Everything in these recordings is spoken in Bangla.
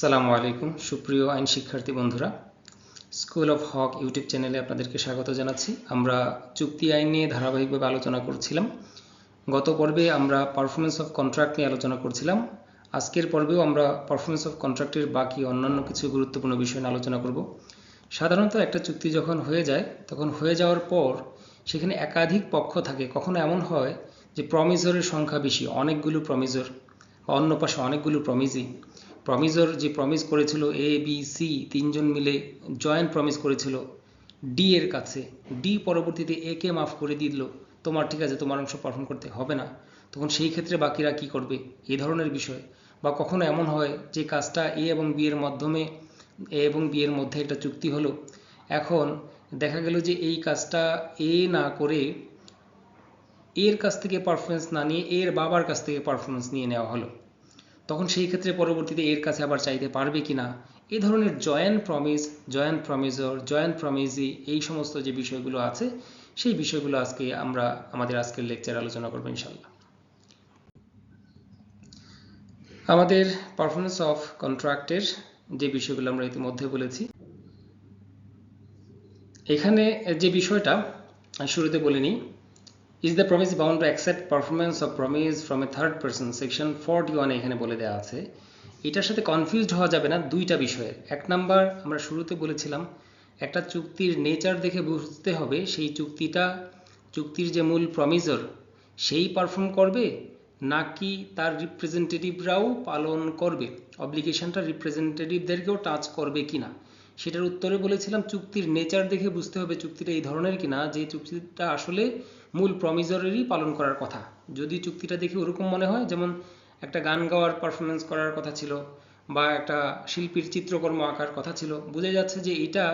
সালামু আলাইকুম, সুপ্রিয় আইন শিক্ষার্থী বন্ধুরা। স্কুল অফ হক ইউটিউব চ্যানেলে আপনাদেরকে স্বাগত জানাচ্ছি। আমরা চুক্তি আইন নিয়ে ধারাবাহিকভাবে আলোচনা করছিলাম। গত পর্বে আমরা পারফরমেন্স অফ কন্ট্রাক্ট নিয়ে আলোচনা করছিলাম। আজকের পর্বেও আমরা পারফরমেন্স অফ কন্ট্রাক্টের বাকি অন্যান্য কিছু গুরুত্বপূর্ণ বিষয় নিয়ে আলোচনা করব। সাধারণত একটা চুক্তি যখন হয়ে যায়, তখন হয়ে যাওয়ার পর সেখানে একাধিক পক্ষ থাকে। কখনো এমন হয় যে প্রমিজরের সংখ্যা বেশি, অনেকগুলো প্রমিজর অন্য পাশে অনেকগুলো প্রমিজি প্রমিজর যে প্রমিস করেছিল এ বি সি তিনজন মিলে জয়েন্ট প্রমিস করেছিল ডি এর কাছে ডি পরবর্তীতে এ কে মাফ করে দিল, তোমার ঠিক আছে, তোমার অংশ পারফর্ম করতে হবে না। তখন সেই ক্ষেত্রে বাকিরা কি করবে? এ ধরনের বিষয়। বা কখনো এমন হয় যে কাজটা এ এবং বি এর মাধ্যমে এ এবং বি এর মধ্যে একটা চুক্তি হলো। এখন দেখা গেল যে এই কাজটা এ না করে এর কাছ থেকে পারফরমেন্স না নিয়ে এর বাবার কাছ থেকে পারফরমেন্স নিয়ে নেওয়া হলো। তখন সেই ক্ষেত্রে পরবর্তীতে এর কাছে আবার চাইতে পারবে কিনা? এই ধরনের joint promise joint promisor joint promisee এই সমস্ত যে বিষয়গুলো আছে, সেই বিষয়গুলো আজকে আমরা আমাদের আজকের লেকচার আলোচনা করব ইনশাল্লাহ আমাদের পারফরমেন্স অফ কন্ট্রাক্টের যে বিষয়গুলো আমরা ইতিমধ্যে বলেছি, এখানে যে বিষয়টা শুরুতে বলে নিই is the promise bound to accept performance of promise from a third person section forty ওয়ানে এখানে বলে দেওয়া আছে। এটার সাথে কনফিউজড হওয়া যাবে না দুইটা বিষয়ে। এক নাম্বার, আমরা শুরুতে বলেছিলাম, একটা চুক্তির নেচার দেখে বুঝতে হবে, সেই চুক্তিটা, চুক্তির যে মূল প্রমিজর সেই পারফর্ম করবে নাকি তার রিপ্রেজেন্টেটিভরাও পালন করবে? অব্লিগেশনটা রিপ্রেজেন্টেটিভদেরকেও টাচ করবে কিনা? সেটার উত্তরে বলেছিলাম চুক্তির নেচার দেখে বুঝতে হবে চুক্তিটা এই ধরনের কিনা, যে চুক্তিটা আসলে মূল প্রমিজরেরই পালন করার কথা। যদি চুক্তিটা দেখে ওরকম মনে হয়, যেমন একটা গান গাওয়ার পারফরমেন্স করার কথা ছিল বা একটা শিল্পীর চিত্রকর্ম আঁকার কথা ছিল, বোঝা যাচ্ছে যে এটা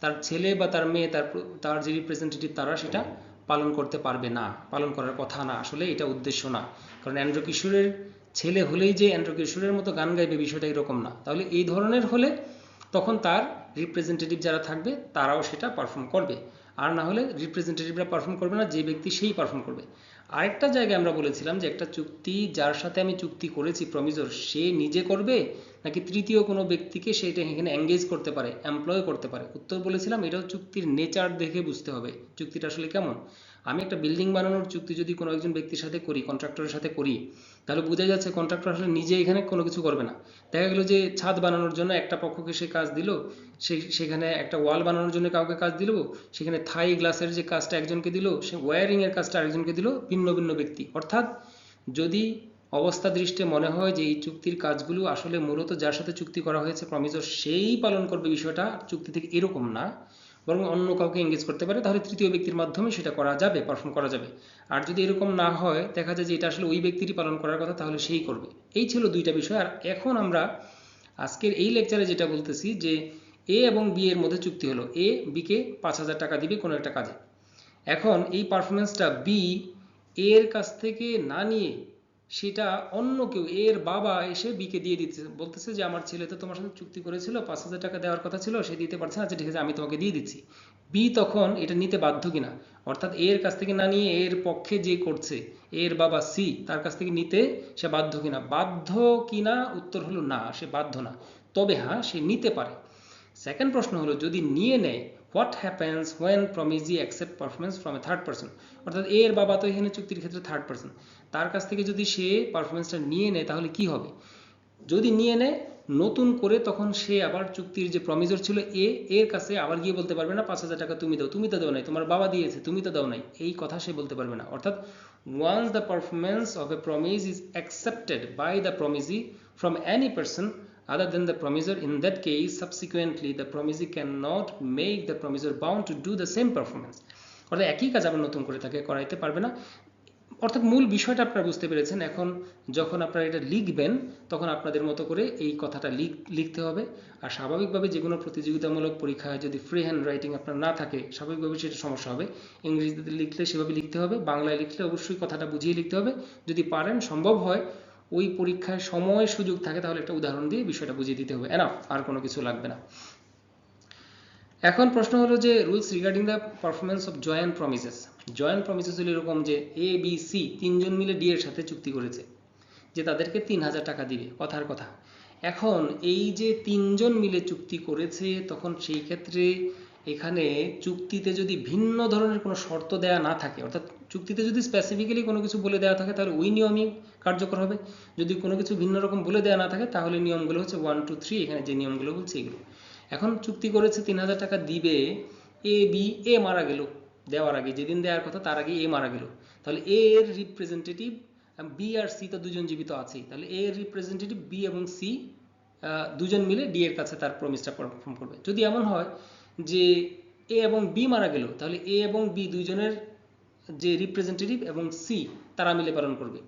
তার ছেলে বা তার মেয়ে, তার তার যে রিপ্রেজেন্টেটিভ তারা সেটা পালন করতে পারবে না, পালন করার কথা না। আসলে এটা উদ্দেশ্য না। কারণ অ্যান্ড্র কিশোরের ছেলে হলেই যে অ্যান্ড্র কিশোরের মতো গান গাইবে বিষয়টা এরকম না। তাহলে এই ধরনের হলে তখন তার রিপ্রেজেন্টেটিভ যারা থাকবে, তারাও সেটা পারফর্ম করবে। আর না হলে রিপ্রেজেন্টেটিভরা পারফর্ম করবে না, যে ব্যক্তি সেই পারফর্ম করবে। আরেকটা জায়গায় আমরা বলেছিলাম যে একটা চুক্তি, যার সাথে আমি চুক্তি করেছি প্রমিজর সে নিজে করবে? নাকি তৃতীয় কোনো ব্যক্তিকে সেটা এখানে এঙ্গেজ করতে পারে এমপ্লয় করতে পারে? উত্তর বলেছিলাম এটাও চুক্তির নেচার দেখে বুঝতে হবে। চুক্তিটা আসলে কেমন? আমি একটা বিল্ডিং বানানোর চুক্তি যদি কোনো একজন ব্যক্তির সাথে করি কন্ট্রাক্টরের সাথে করি তাহলে বোঝা যাচ্ছে কন্ট্রাক্টর আসলে নিজে এখানে কোনো কিছু করবে না। দেখা গেলো যে ছাদ বানানোর জন্য একটা পক্ষকে সে কাজ দিল, সে, সেখানে একটা ওয়াল বানানোর জন্য কাউকে কাজ দিল, সেখানে থাই গ্লাসের যে কাজটা একজনকে দিল, সে ওয়ারিং এর কাজটা আরেকজনকে দিল ভিন্ন ভিন্ন ব্যক্তি। অর্থাৎ যদি অবস্থা দৃষ্টে মনে হয় যে এই চুক্তির কাজগুলো আসলে মূলত যার সাথে চুক্তি করা হয়েছে প্রমিজর সেই পালন করবে বিষয়টা, চুক্তি থেকে এরকম না। বরং অন্য কাউকে এঙ্গেজ করতে পারে, তাহলে তৃতীয় ব্যক্তির মাধ্যমে সেটা করা যাবে পারফর্ম করা যাবে। আর যদি এরকম না হয়, দেখা যায় যে এটা আসলে ওই ব্যক্তিরই পালন করার কথা, তাহলে সেই করবে। এই ছিল দুইটা বিষয়। আর এখন আমরা আজকের এই লেকচারে যেটা বলতেছি যে এ এবং বি এর মধ্যে চুক্তি হলো। এ বিকে পাঁচ হাজার টাকা দিবে কোনো একটা কাজে। এখন এই পারফরমেন্সটা বি এর কাছ থেকে না নিয়ে সেটা অন্য কেউ, এর বাবা এসে বিকে দিয়ে দিচ্ছে বলতেছে যে, আমার ছেলে তো তোমার সাথে চুক্তি করেছিল, পাঁচ হাজার টাকা দেওয়ার কথা ছিল, সে দিতে পারছে না। আচ্ছা ঠিক আছে, আমি তোমাকে দিয়ে দিচ্ছি। বি তখন এটা নিতে বাধ্য কিনা? অর্থাৎ এর কাছ থেকে না নিয়ে এর পক্ষে যে করছে, এর বাবা সি তার কাছ থেকে নিতে সে বাধ্য কিনা? বাধ্য কিনা? উত্তর হলো না, সে বাধ্য না। তবে হ্যাঁ সে নিতে পারে। সেকেন্ড প্রশ্ন হলো, যদি নিয়ে নেয় what happens when promisee accept performance from a third person অর্থাৎ এর বাবা তো এখানে চুক্তির ক্ষেত্রে থার্ড পার্সন তার কাছ থেকে যদি সে পারফরমেন্সটা নিয়ে নেয়, তাহলে কি হবে? যদি নিয়ে নেয়, নতুন করে তখন সে আবার চুক্তির যে প্রমিজর ছিল এ এর কাছে আবার গিয়ে বলতে পারবে না, পাঁচ হাজার টাকা তুমি দাও, তুমি তো দাও নাই, তোমার বাবা দিয়েছে, তুমি তো দাও নাই। এই কথা সে বলতে পারবে না। অর্থাৎ once the performance of a promise is accepted by the promisee from any person other than the promisor in that case, subsequently, the promisee cannot make the promisor bound to do the same performance. অর্থাৎ একই কাজ আবার নতুন করে তাকে করাইতে পারবে না। অর্থাৎ মূল বিষয়টা আপনারা বুঝতে পেরেছেন। এখন যখন আপনারা এটা লিখবেন, তখন আপনাদের মতো করে এই কথাটা লিখতে হবে। আর স্বাভাবিকভাবে যে কোনো প্রতিযোগিতামূলক পরীক্ষায় যদি ফ্রি হ্যান্ড রাইটিং আপনার না থাকে, স্বাভাবিকভাবে সেটা সমস্যা হবে। ইংরেজিতে লিখলে সেভাবে লিখতে হবে। বাংলায় লিখলে অবশ্যই কথাটা বুঝিয়ে লিখতে হবে। যদি পারেন, সম্ভব হয় ওই পরীক্ষায় সময় সুযোগ থাকে, তাহলে একটা উদাহরণ দিয়ে বিষয়টা বুঝিয়ে দিতে হবে। এনাফ আর কোনো কিছু লাগবে না। এখন প্রশ্ন হলো যে rules regarding the performance of joint promises joint promises হলো এরকম যে এ বি সি তিনজন মিলে ডি এর সাথে চুক্তি করেছে, যে তাদেরকে তিন হাজার টাকা দিবে। কথার কথা। এখন এই যে তিনজন মিলে চুক্তি করেছে, তখন সেই ক্ষেত্রে এখানে চুক্তিতে যদি ভিন্ন ধরনের কোনো শর্ত দেয়া না থাকে, অর্থাৎ চুক্তিতে যদি স্পেসিফিক্যালি কোনো কিছু বলে দেওয়া থাকে, তাহলে ওই নিয়মই কার্যকর হবে। যদি কোনো কিছু ভিন্ন রকম বলে দেওয়া না থাকে, তাহলে নিয়মগুলো হচ্ছে ওয়ান টু থ্রি এখানে যে নিয়মগুলো বলছে এগুলো। এখন চুক্তি করেছে তিন হাজার টাকা দিবে এ বি এ মারা গেল দেওয়ার আগে, যেদিন দেওয়ার কথা তার আগে এ মারা গেল। তাহলে এ এর রিপ্রেজেন্টেটিভ বি আর সি তো দুজন জীবিত আছেই। তাহলে এ এর রিপ্রেজেন্টেটিভ বি এবং সি দুজন মিলে ডি এর কাছে তার প্রমিসটা পারফর্ম করবে। যদি এমন হয় যে এ এবং বি মারা গেল, তাহলে এ এবং বি দুইজনের যে রিপ্রেজেন্টেটিভ এবং সি তারা মিলে পালন করবে।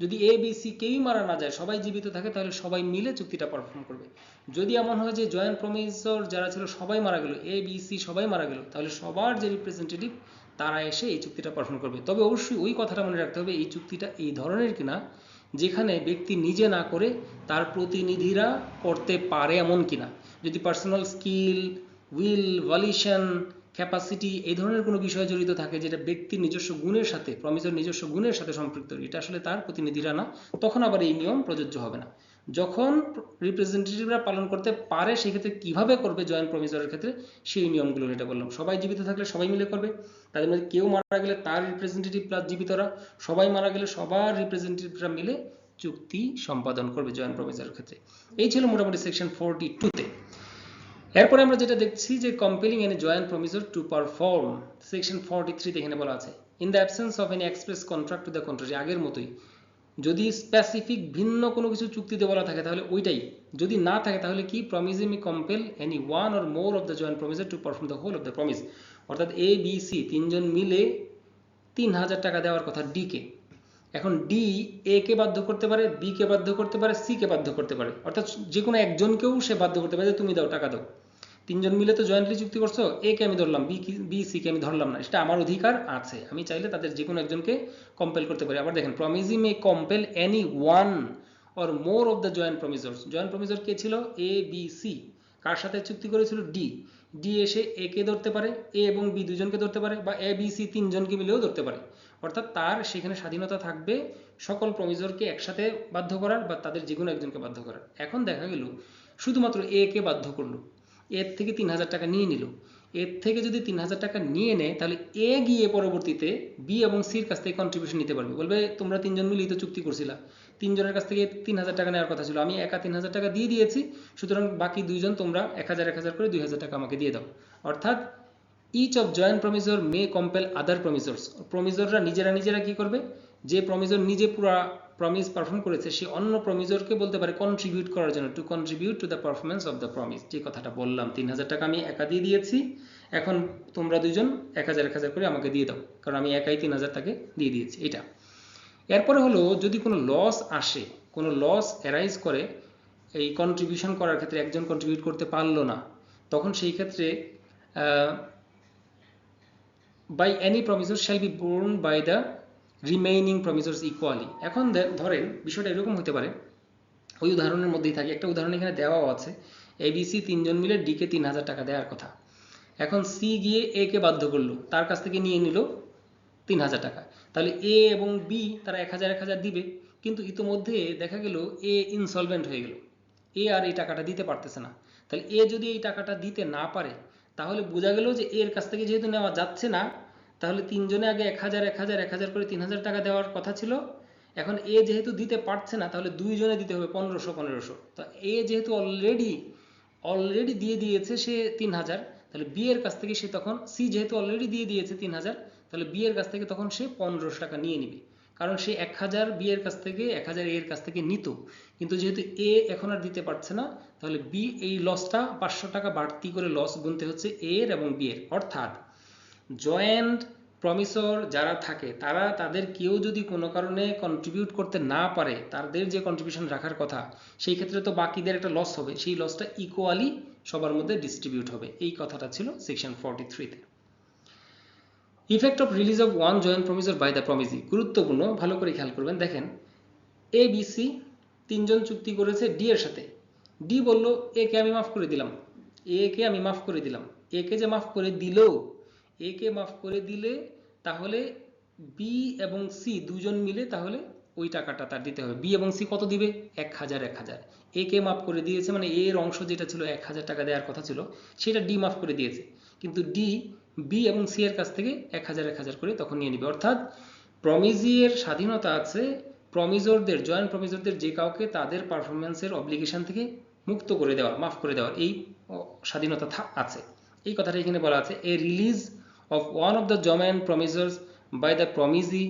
যদি এ বি সি কেউই মারা না যায়, সবাই জীবিত থাকে, তাহলে সবাই মিলে চুক্তিটা পারফর্ম করবে। যদি এমন হয় যে জয়েন্ট প্রমিসর যারা ছিল সবাই মারা গেল এ বি সি সবাই মারা গেল, তাহলে সবার যে রিপ্রেজেন্টেটিভ তারা এসে এই চুক্তিটা পারফর্ম করবে। তবে অবশ্যই ওই কথাটা মনে রাখতে হবে, এই চুক্তিটা এই ধরনের কিনা, যেখানে ব্যক্তি নিজে না করে তার প্রতিনিধিরা করতে পারে এমন কিনা। যদি personal skill will volition capacity এই ধরনের কোনো বিষয় জড়িত থাকে যেটা ব্যক্তির নিজস্ব গুণের সাথে প্রমিসের নিজস্ব গুণের সাথে সম্পৃক্ত। এটা আসলে তার প্রতিনিধিরা না, তখন আবার এই নিয়ম প্রযোজ্য হবে না। যখন রিপ্রেজেন্টেটিভরা পালন করতে পারে, সেক্ষেত্রে কীভাবে করবে জয়েন্ট প্রমিসরের ক্ষেত্রে? সেই নিয়মগুলো এটা বললাম। সবাই জীবিত থাকলে সবাই মিলে করবে। তাদের মধ্যে কেউ মারা গেলে তার রিপ্রেজেন্টেটিভ প্লাস জীবিতরা, সবাই মারা গেলে সবার রিপ্রেজেন্টেটিভরা মিলে চুক্তি সম্পাদন করবে জয়েন্ট প্রমিসরের ক্ষেত্রে। এই ছিল মোটামুটি সেকশন ফোরটি টুতে এরপরে আমরা যেটা দেখছি যে compelling any joint promisor to perform section forty থ্রিতে এখানে বলা আছে in the absence of any express contract to the contrary আগের মতোই। যদি স্পেসিফিক ভিন্ন কোনো কিছু চুক্তিতে বলা থাকে, তাহলে ওইটাই। যদি না থাকে, তাহলে কি? Promisee may compel any one or more of the joint promisor to perform the whole of the promise অর্থাৎ এ বি সি তিনজন মিলে তিন হাজার টাকা দেওয়ার কথা ডি কে। এখন ডি এ কে বাধ্য করতে পারে বি কে বাধ্য করতে পারে সি কে বাধ্য করতে পারে। অর্থাৎ যে কোনো একজনকেও সে বাধ্য করতে পারে যে, তুমি দাও, টাকা দাও। তিনজন মিলে তো জয়েন্টলি চুক্তি করছ এ কে আমি ধরলাম বি বি সি কে আমি ধরলাম না। সেটা আমার অধিকার আছে। আমি চাইলে তাদের যে কোনো একজনকে কম্পেল করতে পারি। আবার দেখেন promisee may compel any one or more of the joint promisors joint promisor কে ছিল? এ বি সি কার সাথে চুক্তি করেছিল? ডি ডি এসে এ কে ধরতে পারে এ এবং বি দুজনকে ধরতে পারে, বা এ বি সি তিনজনকে মিলেও ধরতে পারে। অর্থাৎ তার সেখানে স্বাধীনতা থাকবে সকল প্রমিজরকে একসাথে বাধ্য করার বা তাদের যে কোনো একজনকে বাধ্য করার। এখন দেখা গেল, শুধুমাত্র এ কে বাধ্য করল। এর থেকে তিন হাজার টাকা নিয়ে নিল। এর থেকে যদি তিন হাজার টাকা নিয়ে নেয়, তাহলে এ গিয়ে পরবর্তীতে বি এবং সির কাছ থেকে কন্ট্রিবিউশন নিতে পারবে। বলবে, তোমরা তিনজন মিলিয়ে তো চুক্তি করছিলা। তিনজনের কাছ থেকে তিন হাজার টাকা নেওয়ার কথা ছিল। আমি একা তিন হাজার টাকা দিয়ে দিয়েছি, সুতরাং বাকি দুইজন তোমরা এক হাজার এক হাজার করে দুই হাজার টাকা আমাকে দিয়ে দাও। অর্থাৎ each of joint promisor may compel other promisors প্রমিসররা নিজেরা নিজেরা কি করবে? যে প্রমিসর নিজে পুরা প্রমিস পারফর্ম করেছে, সে অন্য প্রমিসরকে বলতে পারে কন্ট্রিবিউট করার জন্য to contribute to the performance of the promise যে কথাটা বললাম, তিন হাজার টাকা আমি একা দিয়ে দিয়েছি, এখন তোমরা দুজন এক হাজার এক হাজার করে আমাকে দিয়ে দাও, কারণ আমি একাই তিন হাজার টাকা দিয়ে দিয়েছি এটা এরপরে হলো, যদি কোনো লস আসে, কোনো লস অ্যারাইজ করে, এই কন্ট্রিবিউশন করার ক্ষেত্রে একজন কন্ট্রিবিউট করতে পারল না, তখন সেই ক্ষেত্রে by any promisor shall be borne by the remaining promisors equally এখন ধরেন, বিষয়টা এরকম হতে পারে, ওই উদাহরণের মধ্যেই থাকে। একটা উদাহরণ এখানে দেওয়াও আছে। এবিসি তিনজন মিলে ডিকে তিন হাজার টাকা দেওয়ার কথা। এখন সি গিয়ে এ কে বাধ্য করল, তার কাছ থেকে নিয়ে নিল তিন হাজার টাকা। তাহলে এ এবং বি তারা এক হাজার এক হাজার দিবে, কিন্তু ইতোমধ্যে দেখা গেল এ ইনসলভেন্ট হয়ে গেল। এ আর এই টাকাটা দিতে পারতেছে না। তাহলে এ যদি এই টাকাটা দিতে না পারে, তাহলে বোঝা গেল যে এর কাছ থেকে যেহেতু নেওয়া যাচ্ছে না তাহলে তিনজনে আগে এক হাজার এক হাজার এক হাজার করে তিন হাজার টাকা দেওয়ার কথা ছিল। এখন এ যেহেতু দিতে পারছে না, তাহলে দুইজনে দিতে হবে পনেরোশো পনেরোশো। তো এ যেহেতু অলরেডি অলরেডি দিয়ে দিয়েছে সে তিন হাজার, তাহলে বি এর কাছ থেকে সে তখন, সি যেহেতু অলরেডি দিয়ে দিয়েছে তিন হাজার, তাহলে বি এর কাছ থেকে তখন সে পনেরোশো টাকা নিয়ে নিবে। কারণ সে এক হাজার বি এর কাছ থেকে, এক হাজার এর কাছ থেকে নিত। কিন্তু যেহেতু এ এখন আর দিতে পারছে না, তাহলে বি এই লসটা পাঁচশো টাকা বাড়তি করে লস গুনতে হচ্ছে এর এবং বি এর। অর্থাৎ জয়েন্ট প্রমিসর যারা থাকে, তারা তাদের কেউ যদি কোনো কারণে কন্ট্রিবিউট করতে না পারে, তাদের যে কন্ট্রিবিউশন রাখার কথা, সেই ক্ষেত্রে তো বাকিদের একটা লস হবে। সেই লসটা ইকুয়ালি সবার মধ্যে ডিস্ট্রিবিউট হবে। এই কথাটা ছিল সেকশন ফর্টি থ্রিতে effect of release of one joint promisor by the promisee গুরুত্বপূর্ণ, ভালো করে খেয়াল করবেন। দেখেন এ বি সি তিনজন চুক্তি করেছে ডি এর সাথে। ডি বলল এ কে আমি মাফ করে দিলাম। এ কে আমি মাফ করে দিলাম। এ কে যে মাফ করে দিল এ কে মাফ করে দিলে, তাহলে বি এবং সি দুজন মিলে তাহলে ওই টাকাটা তার দিতে হবে। বি এবং সি কত দিবে? এক হাজার এক হাজার। এ কে মাফ করে দিয়েছে মানে এর অংশ যেটা ছিল এক হাজার টাকা দেওয়ার কথা ছিল, সেটা ডি মাফ করে দিয়েছে। কিন্তু ডি বি এবং সি এর কাছ থেকে এক হাজার এক হাজার করে তখন নিয়ে নিবে। অর্থাৎ প্রমিজি এর স্বাধীনতা আছে, প্রমিজরদের, জয়েন্ট প্রমিজরদের যে কাউকে তাদের পারফরমেন্সের অব্লিগেশন থেকে মুক্ত করে দেওয়ার মাফ করে দেওয়ার এই স্বাধীনতা আছে। এই কথাটা এখানে বলা আছে। A release of one of the joint promisors by the promisee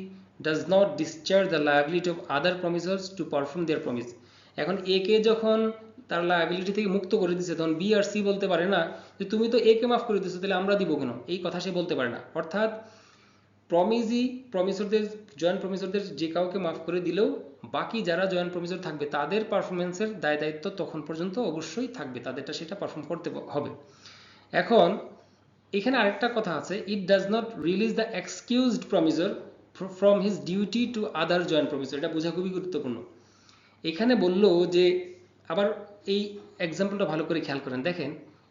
does not discharge the liability of other promisors to perform their promise এখন এ কে যখন তার লায়াবিলিটি থেকে মুক্ত করে দিচ্ছে তখন বি আর সি বলতে পারে না যে, তুমি তো এ কে মাফ করে দিচ্ছ তাহলে আমরা দিব কেন? এই কথা সে বলতে পারে না। অর্থাৎ প্রমিজি প্রমিসরদের জয়েন্ট প্রমিসরদের যে কাউকে মাফ করে দিলেও বাকি যারা জয়েন্ট প্রমিসর থাকবে, তাদের পারফরমেন্সের দায় দায়িত্ব তখন পর্যন্ত অবশ্যই থাকবে, তাদেরটা সেটা পারফর্ম করতে হবে। এখন এখানে আরেকটা কথা আছে it does not release the excused promisor from his duty to other joint promisor এটা বোঝা খুবই গুরুত্বপূর্ণ। এখানে বলল যে, আবার এই এক্সাম্পলটা ভালো করে খেয়াল করেন, দেখেন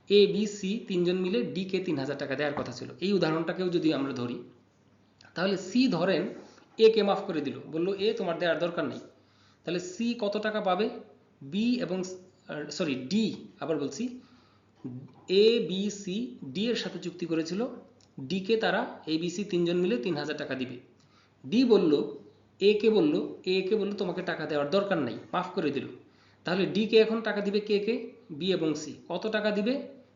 এ বি সি তিনজন মিলে ডি কে তিন হাজার টাকা দেওয়ার কথা ছিল। এই উদাহরণটাকেও যদি আমরা ধরি, তাহলে সি ধরেন এ কে মাফ করে দিল, বলল এ তোমার দেওয়ার দরকার নেই। তাহলে সি কত টাকা পাবে? বি এবং সরি ডি আবার বলছি এ বি সি ডি এর সাথে চুক্তি করেছিল। ডি কে তারা এ বি সি তিনজন মিলে তিন হাজার টাকা দিবে। ডি বলল এ কে বলল এ কে বলল, তোমাকে টাকা দেওয়ার দরকার নাই, মাফ করে দিল। তাহলে ডি কে এখন টাকা দিবে কে কে? বি এবং সি কত টাকা দিবে?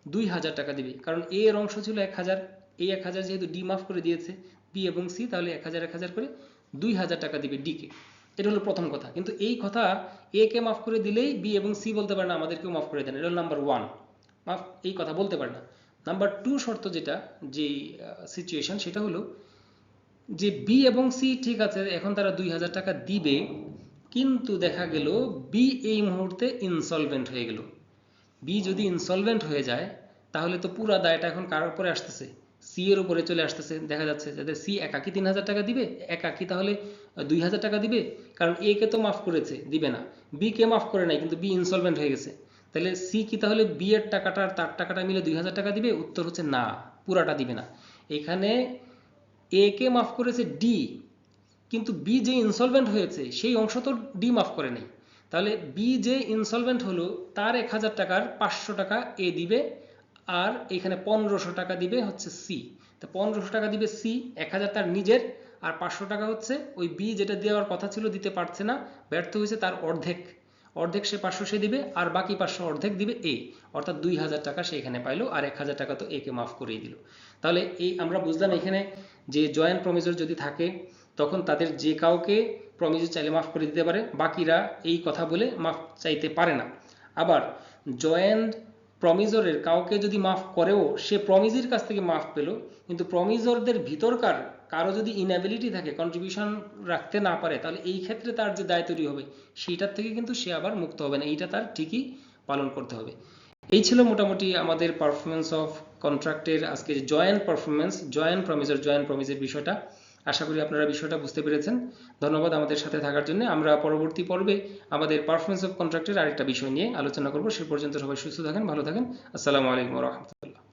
দুই হাজার টাকা দিবে। কারণ এ এর অংশ ছিল এক হাজার। এই এক হাজার যেহেতু ডি মাফ করে দিয়েছে বি এবং সি তাহলে এক হাজার এক হাজার করে দুই হাজার টাকা দিবে ডি কে। এটা হলো প্রথম কথা। কিন্তু এই কথা এ কে মাফ করে দিলেই বি এবং সি বলতে পারে না, আমাদেরকেও মাফ করে দেন। এটা হলো নাম্বার ওয়ান মাফ, এই কথা বলতে পারে না। নাম্বার টু শর্ত যেটা, যে সিচুয়েশন সেটা হলো যে বি এবং সি ঠিক আছে, এখন তারা দুই হাজার টাকা দিবে, কিন্তু দেখা গেল বি এই মুহূর্তে ইনসলভেন্ট হয়ে গেল। বি যদি ইনসলভেন্ট হয়ে যায়, তাহলে তো পুরা দায়টা এখন কার উপরে আসতেছে? সি এর উপরে চলে আসতেছে, দেখা যাচ্ছে যাতে সি একাকি তিন হাজার টাকা দিবে, একাকি তাহলে দুই হাজার টাকা দিবে, কারণ এ কে তো মাফ করেছে, দিবে না। বি কে মাফ করে নাই, কিন্তু বি ইনসলভেন্ট হয়ে গেছে। তাহলে সি কি তাহলে বি এর টাকাটা আর তার টাকাটা মিলে দুই হাজার টাকা দিবে? উত্তর হচ্ছে না, পুরাটা দিবে না। এখানে এ কে মাফ করেছে ডি কিন্তু বি যে ইনসলভেন্ট হয়েছে, সেই অংশ তো ডি মাফ করে নাই। তাহলে বি যে ইনসলভেন্ট হলো, তার এক হাজার টাকার পাঁচশো টাকা এ দিবে, আর এখানে পনেরোশো টাকা দিবে হচ্ছে সি তো পনেরোশো টাকা দিবে সি এক হাজার তার নিজের, আর পাঁচশো টাকা হচ্ছে ওই বি যেটা দেওয়ার কথা ছিল, দিতে পারছে না, ব্যর্থ হয়েছে তার অর্ধেক। অর্ধেক সে পাঁচশো সে দিবে, আর বাকি পাঁচশো অর্ধেক দিবে এ। অর্থাৎ দুই হাজার টাকা সে এখানে পাইলো, আর এক হাজার টাকা তো একে মাফ করিয়ে দিল। তাহলে এই আমরা বুঝলাম এখানে যে জয়েন্ট প্রমিজর যদি থাকে, তখন তাদের যে কাউকে প্রমিজর চাইলে মাফ করে দিতে পারে, বাকিরা এই কথা বলে মাফ চাইতে পারে না। আবার জয়েন্ট প্রমিজরের কাউকে যদি মাফ করেও, সে প্রমিজির কাছ থেকে মাফ পেল, কিন্তু প্রমিজরদের ভিতরকার কারও যদি ইনঅ্যাবিলিটি থাকে কন্ট্রিবিউশন রাখতে না পারে, তাহলে এই ক্ষেত্রে তার যে দায় তৈরি হবে, সেইটার থেকে কিন্তু সে আবার মুক্ত হবে না। এইটা তার ঠিকই পালন করতে হবে। এই ছিল মোটামুটি আমাদের পারফরমেন্স অফ কন্ট্রাক্টের আজকে joint performance joint promisor joint প্রমিজের বিষয়টা। আশা করি আপনারা বিষয়টা বুঝতে পেরেছেন। ধন্যবাদ আমাদের সাথে থাকার জন্য। আমরা পরবর্তী পর্বে আমাদের পারফরমেন্স অফ কন্ট্রাক্টের আরেকটা বিষয় নিয়ে আলোচনা করব। সে পর্যন্ত সবাই সুস্থ থাকেন, ভালো থাকেন। আসসালামু আলাইকুম রহমতুল্লাহ।